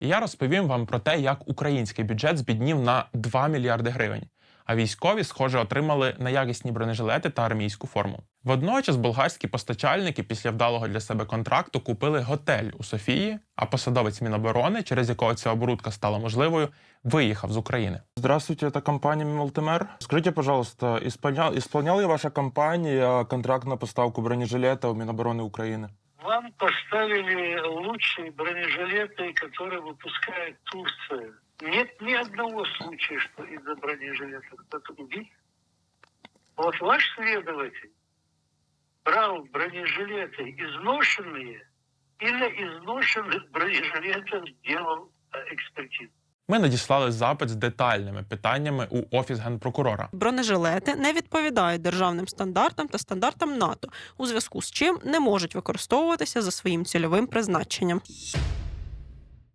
І я розповім вам про те, як український бюджет збіднів на 2 мільярди гривень. А військові, схоже, отримали неякісні бронежилети та армійську форму. Водночас болгарські постачальники після вдалого для себе контракту купили готель у Софії, а посадовець Міноборони, через якого ця оборудка стала можливою, виїхав з України. Здравствуйте, это компания Малтимер. Скажите, пожалуйста, исполнял, исполняла ли ваша компания контракт на поставку бронежилета у Минобороны Украины? Вам поставили лучшие бронежилеты, которые выпускает Турция. Нет ни одного случая, что из-за бронежилета кто-то убит. Вот ваш следователь брал бронежилеты изношенные и на изношенных бронежилетах делал э, экспертизу. Ми надіслали запит з детальними питаннями у офіс генпрокурора. Бронежилети не відповідають державним стандартам та стандартам НАТО, у зв'язку з чим не можуть використовуватися за своїм цільовим призначенням.